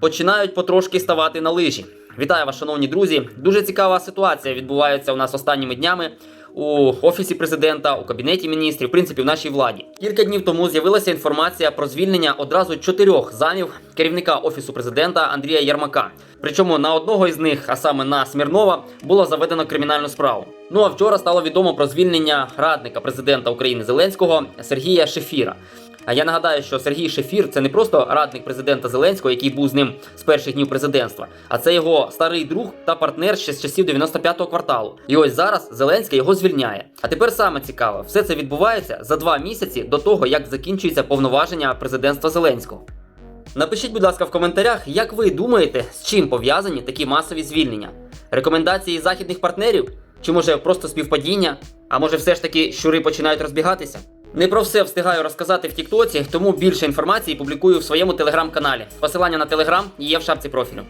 починають потрошки ставати на лижі. Вітаю вас, шановні друзі. Дуже цікава ситуація відбувається у нас останніми днями у офісі президента, у кабінеті міністрів, в принципі, в нашій владі. Кілька днів тому з'явилася інформація про звільнення одразу чотирьох замів керівника офісу президента Андрія Єрмака. Причому на одного із них, а саме на Смірнова, було заведено кримінальну справу. Ну а вчора стало відомо про звільнення радника президента України Зеленського Сергія Шефіра. А я нагадаю, що Сергій Шефір це не просто радник президента Зеленського, який був з ним з перших днів президентства, а це його старий друг та партнер ще з часів 95-го кварталу. І ось зараз Зеленський його звільняє. А тепер саме цікаве, все це відбувається за два місяці до того, як закінчується повноваження президентства Зеленського. Напишіть, будь ласка, в коментарях, як ви думаєте, з чим пов'язані такі масові звільнення? Рекомендації західних партнерів? Чи може просто співпадіння? А може все ж таки щури починають розбігатися? Не про все встигаю розказати в Тіктоці, тому більше інформації публікую в своєму телеграм-каналі. Посилання на телеграм є в шапці профілю.